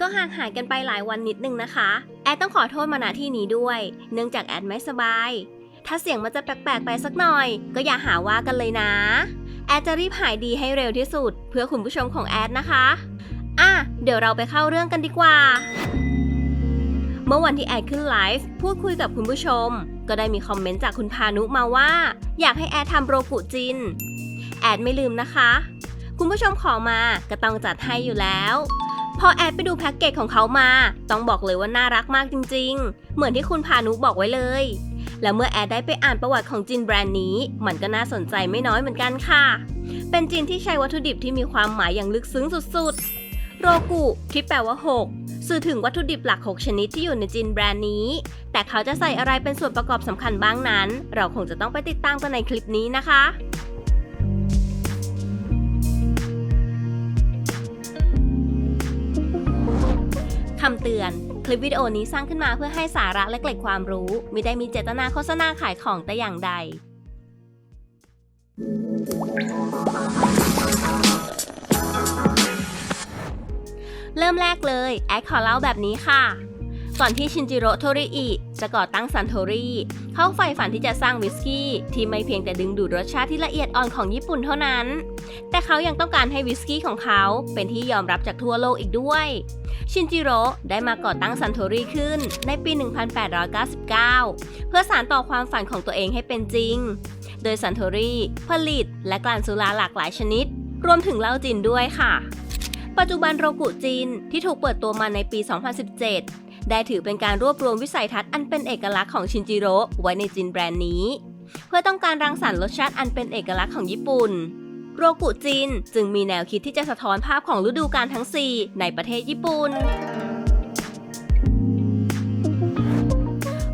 ก็ห่างหายกันไปหลายวันนิดนึงนะคะ แอดต้องขอโทษมาณที่นี้ด้วย เนื่องจากแอดไม่สบาย ถ้าเสียงมันจะแปลกๆไปสักหน่อย ก็อย่าหาว่ากันเลยนะ แอดจะรีบหายดีให้เร็วที่สุด เพื่อคุณผู้ชมของแอดนะคะ อะ เดี๋ยวเราไปเข้าเรื่องกันดีกว่า เมื่อวันที่แอดขึ้นไลฟ์พูดคุยกับคุณผู้ชม ก็ได้มีคอมเมนต์จากคุณพานุมาว่า อยากให้แอดทำโรกุจิน แอดไม่ลืมนะคะ คุณผู้ชมขอมาก็ต้องจัดให้อยู่แล้ว พอแอดไปดูแพ็กเกจของเขามา ต้องบอกเลยว่าน่ารักมากจริง ๆ เหมือนที่คุณพานุบอกไว้เลย แล้วเมื่อแอดได้ไปอ่านประวัติของจินแบรนด์นี้ มันก็น่าสนใจไม่น้อยเหมือนกันค่ะ เป็นจินที่ใช้วัตถุดิบที่มีความหมายอย่างลึกซึ้งสุดๆ โรกุที่แปลว่า 6 สื่อถึงวัตถุดิบหลัก 6 ชนิดที่อยู่ในจินแบรนด์นี้ แต่เขาจะใส่อะไรเป็นส่วนประกอบสำคัญบ้างนั้น เราคงจะต้องไปติดตามกันในคลิปนี้นะคะ คำเตือน คลิปวิดีโอนี้สร้างขึ้นมาเพื่อให้สาระและเกร็ดความรู้ ไม่ได้มีเจตนาโฆษณาขายของแต่อย่างใด เริ่มแรกเลย แอดขอเล่าแบบนี้ค่ะ ก่อนที่ชินจิโร่โทริอิจะก่อตั้งซันโทริเขาใฝ่ฝันที่จะสร้างวิสกี้ที่ไม่เพียงแต่ดึงดูดรสชาติที่ละเอียดอ่อนของญี่ปุ่นเท่านั้น แต่เขายังต้องการให้วิสกี้ของเขาเป็นที่ยอมรับจากทั่วโลกอีกด้วย ชินจิโร่ได้มาก่อตั้งซันโทริขึ้นในปี 1899 เพื่อสานต่อความฝันของตัวเองให้เป็นจริง โดยซันโทริผลิต และกลั่นสุราหลากหลายชนิด รวมถึงเหล้าจินด้วยค่ะ ปัจจุบันโรกุจินที่ถูกเปิดตัวมาในปี 2017 ได้ถือเป็นการรวบรวมวิสัยทัศน์อันเป็นเอกลักษณ์ของชินจิโร่ไว้ในจินแบรนด์นี้ เพื่อต้องการรังสรรค์รสชาติอันเป็นเอกลักษณ์ของญี่ปุ่น โรกุจินจึงมีแนวคิดที่จะสะท้อนภาพของฤดูกาลทั้ง 4 ในประเทศญี่ปุ่น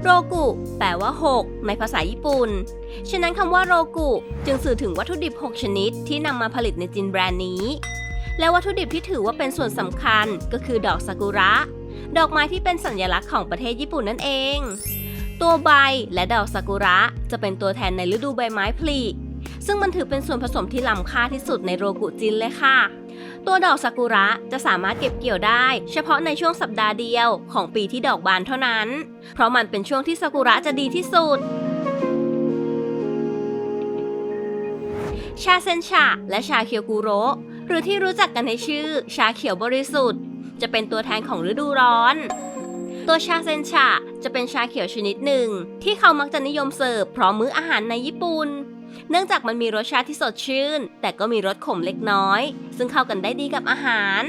โรกุแปลว่า 6 ในภาษาญี่ปุ่น ฉะนั้นคำว่าโรกุจึงสื่อถึงวัตถุดิบ 6 ชนิดที่นำมาผลิตในจินแบรนด์นี้ และวัตถุดิบที่ถือว่าเป็นส่วนสำคัญก็คือดอกซากุระ ดอกไม้ที่เป็นสัญลักษณ์ของประเทศญี่ปุ่นนั่นเอง ตัวใบและดอกซากุระจะเป็นตัวแทนในฤดูใบไม้ผลิซึ่งมันถือเป็นส่วนผสมที่ล้ำค่าที่สุดในโรกุจินเลยค่ะ ตัวดอกซากุระจะสามารถเก็บเกี่ยวได้ เฉพาะในช่วงสัปดาห์เดียวของปีที่ดอกบานเท่านั้น เพราะมันเป็นช่วงที่ซากุระจะดีที่สุด ชาเซนชาและชาเคียวกุโระหรือที่รู้จักกันในชื่อ ชาเขียวบริสุทธิ์ จะเป็นตัวแทนของฤดูร้อน ตัวชาเซนชาจะเป็นชาเขียวชนิดหนึ่ง ที่เขามักจะนิยมเสิร์ฟพร้อมมื้ออาหารในญี่ปุ่น เนื่องจากมันมีรสชาติที่สดชื่น แต่ก็มีรสขมเล็กน้อย ซึ่งเข้ากันได้ดีกับอาหาร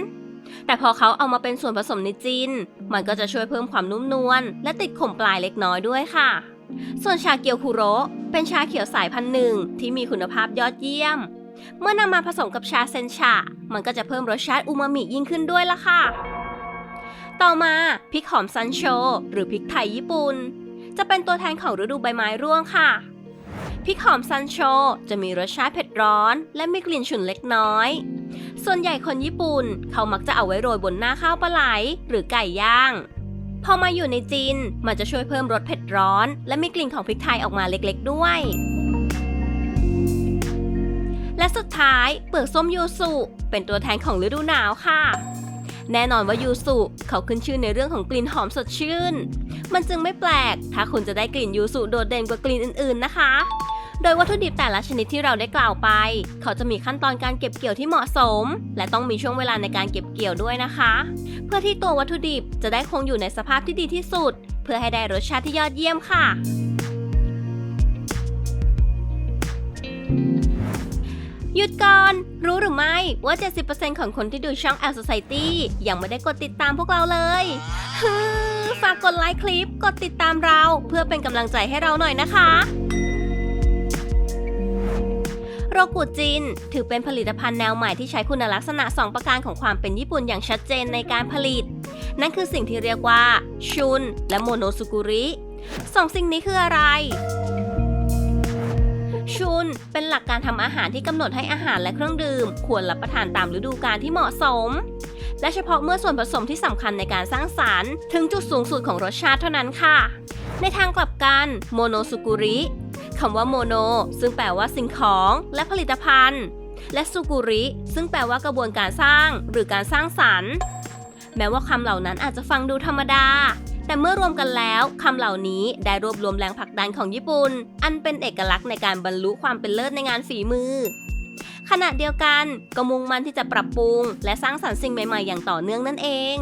แต่พอเขาเอามาเป็นส่วนผสมในจิน มันก็จะช่วยเพิ่มความนุ่มนวลและติดขมปลายเล็กน้อยด้วยค่ะส่วนชาเกียวคุโรเป็นชาเขียวสายพันธุ์หนึ่งที่มีคุณภาพยอดเยี่ยม เมื่อนำมาผสมกับชาเซนชา มันก็จะเพิ่มรสชาติอูมามิยิ่งขึ้นด้วยล่ะค่ะ ต่อมาพริกหอมซันโช หรือพริกไทยญี่ปุ่น จะเป็นตัวแทนของฤดูใบไม้ร่วงค่ะพริกหอมซันโช จะมีรสชาติเผ็ดร้อน และมีกลิ่นฉุนเล็กน้อย ส่วนใหญ่คนญี่ปุ่นเขามักจะเอาไว้โรยบนหน้าข้าวปลาไหลหรือไก่ย่าง พอมาอยู่ในจีนมันจะช่วยเพิ่มรสเผ็ดร้อน และมีกลิ่นของพริกไทยออกมาเล็กๆด้วย และสุดท้ายเปลือกส้มยูสุเป็นตัวแทนของฤดูหนาวค่ะ แน่นอนว่ายูสุเขาขึ้นชื่อในเรื่องของกลิ่นหอมสดชื่น มันจึงไม่แปลก ถ้าคุณจะได้กลิ่นยูสุโดดเด่นกว่ากลิ่นอื่นๆนะคะ โดยวัตถุดิบแต่ละชนิดที่เราได้กล่าวไป เขาจะมีขั้นตอนการเก็บเกี่ยวที่เหมาะสม และต้องมีช่วงเวลาในการเก็บเกี่ยวด้วยนะคะ เพื่อที่ตัววัตถุดิบจะได้คงอยู่ในสภาพที่ดีที่สุด เพื่อให้ได้รสชาติที่ยอดเยี่ยมค่ะ หยุดก่อน รู้หรือไม่ว่า 70%ของคนที่ดูช่อง L Society ยังไม่ได้กดติดตามพวกเราเลยฮึฝากกดไลค์คลิป กดติดตามเราเพื่อเป็นกำลังใจให้เราหน่อยนะคะโรกุจิน ถือเป็นผลิตภัณฑ์แนวใหม่ที่ใช้คุณลักษณะ 2 ประการของความเป็นญี่ปุ่นอย่างชัดเจนในการผลิต นั่นคือสิ่งที่เรียกว่า ชุน และโมโนสุกุริสองสิ่งนี้คืออะไร ชุน เป็นหลักการทำอาหารที่กำหนดให้อาหารและเครื่องดื่ม ควรรับประทานตามฤดูกาลที่เหมาะสม และเฉพาะเมื่อส่วนผสมที่สำคัญในการสร้างสารรค์ ถึงจุดสูงสุดของรสชาติเท่านั้นค่ะ ในทางกลับกันโมโนสุกุริคำว่าโมโน ซึ่งแปลว่าสิ่งของและผลิตภัณฑ์ และสุกุริ ซึ่งแปลว่ากระบวนการสร้าง หรือการสร้างสรรค์ แม้ว่าคำเหล่านั้นอาจจะฟังดูธรรมดา แต่เมื่อรวมกันแล้วคำเหล่านี้ได้รวบรวมแรงผลักดันของญี่ปุ่น อันเป็นเอกลักษณ์ในการบรรลุความเป็นเลิศในงานฝีมือ ขณะเดียวกันก็มุ่งมั่นที่จะปรับปรุง และสร้างสรรค์สิ่งใหม่ๆ อย่างต่อเนื่องนั่นเอง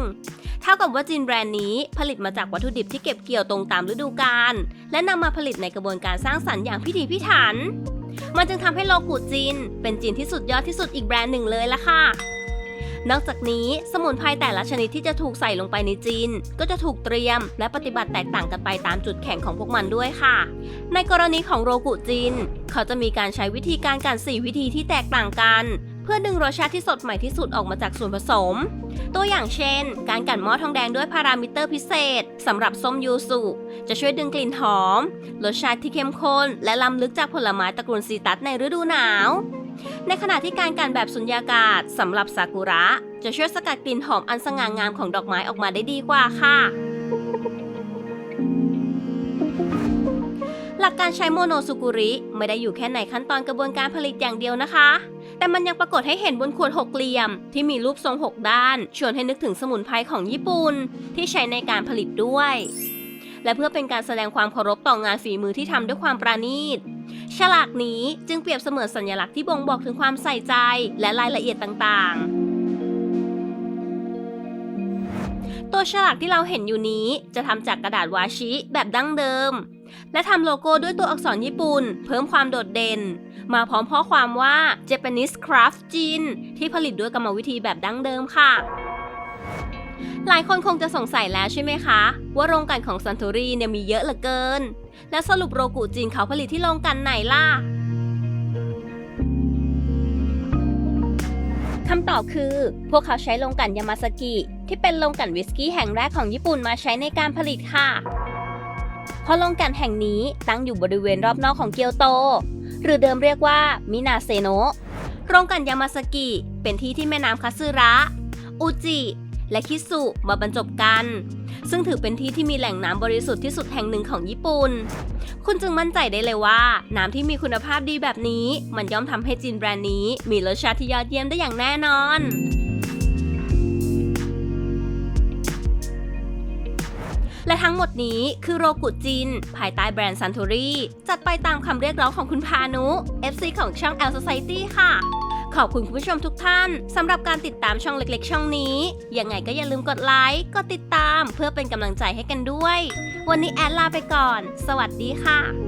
เท่ากับว่าจีนแบรนด์นี้ผลิตมาจากวัตถุดิบที่เก็บเกี่ยวตรงตามฤดูกาลและนำมาผลิตในกระบวนการสร้างสรรค์อย่างพิถีพิถัน มันจึงทำให้โลกูจีนเป็นจีนที่สุดยอดที่สุดอีกแบรนด์หนึ่งเลยละค่ะ นอกจากนี้สมุนไพรแต่ละชนิดที่จะถูกใส่ลงไปในจีน ก็จะถูกเตรียม และปฏิบัติแตกต่างกันไปตามจุดแข็งของพวกมันด้วยค่ะ ในกรณีของโรกุจินเขาจะมีการใช้วิธีการกัน4วิธีที่แตกต่างกัน เพื่อดึงรสชาติที่สดใหม่ที่สุดออกมาจากส่วนผสม ตัวอย่างเช่น การกั่นหม้อทองแดงด้วยพารามิเตอร์พิเศษสำหรับส้มยูสุจะช่วยดึงกลิ่นหอมรสชาติที่เข้มข้นและล้ำลึกจากผลไม้ตระกูลซีตัสในฤดูหนาว ในขณะที่การกันแบบสุญญากาศสำหรับซากุระ จะช่วยสกัดกลิ่นหอมอันสง่างามของดอกไม้ออกมาได้ดีกว่าค่ะ หลักการใช้โมโนสุกุริไม่ได้อยู่แค่ในขั้นตอนกระบวนการผลิตอย่างเดียวนะคะ แต่มันยังปรากฏให้เห็นบนขวดหกเหลี่ยม ที่มีรูปทรงหกด้าน ชวนให้นึกถึงสมุนไพรของญี่ปุ่นที่ใช้ในการผลิตด้วยและเพื่อเป็นการแสดงความเคารพต่องานฝีมือที่ทำด้วยความปราณีต ฉลากนี้จึงเปรียบเสมือนสัญลักษณ์ที่บ่งบอกถึงความใส่ใจและรายละเอียดต่างๆตัวฉลากที่เราเห็นอยู่นี้จะทำจากกระดาษวาชิแบบดั้งเดิม และทำโลโก้ด้วยตัวอักษรญี่ปุ่น เพิ่มความโดดเด่น มาพร้อมข้อความว่า Japanese Craft Gin ที่ผลิตด้วยกรรมวิธีแบบดั้งเดิมค่ะ หลายคนคงจะสงสัยแล้วใช่ไหมคะ ว่าโรงกลั่นของซันโตรีเนี่ยมีเยอะเหลือเกิน แล้วสรุปโรกุจินเขาผลิตที่โรงกลั่นไหนล่ะคำตอบคือ พวกเขาใช้โรงกลั่นยามาสกิ ที่เป็นโรงกลั่นวิสกี้แห่งแรกของญี่ปุ่นมาใช้ในการผลิตค่ะเพราะโรงกลั่นแห่งนี้ตั้งอยู่บริเวณรอบนอกของเกียวโต หรือเดิมเรียกว่ามินาเซโนะโรงกลั่นยามาสกิ เป็นที่ที่แม่น้ำคาซึระ อุจิ และคิสุมาบรรจบกัน ซึ่งถือเป็นที่ที่มีแหล่งน้ำบริสุทธิ์ที่สุดแห่งหนึ่งของญี่ปุ่น คุณจึงมั่นใจได้เลยว่า น้ำที่มีคุณภาพดีแบบนี้ มันย่อมทำให้จินแบรนด์นี้ มีรสชาติที่ยอดเยี่ยมได้อย่างแน่นอนและทั้งหมดนี้คือโรกุจิน ภายใต้แบรนด์ซัน t ูรีจัดไปตามคำเรียกร้องของคุณพานุ FC ของช่อง L Society ค่ะ ขอบคุณคุณผู้ชมทุกท่านสำหรับการติดตามช่องเล็กๆ ช่องนี้ ยังไงก็อย่าลืมกดไลค์ กดติดตามเพื่อเป็นกำลังใจให้กันด้วย วันนี้แอดลาไปก่อน สวัสดีค่ะ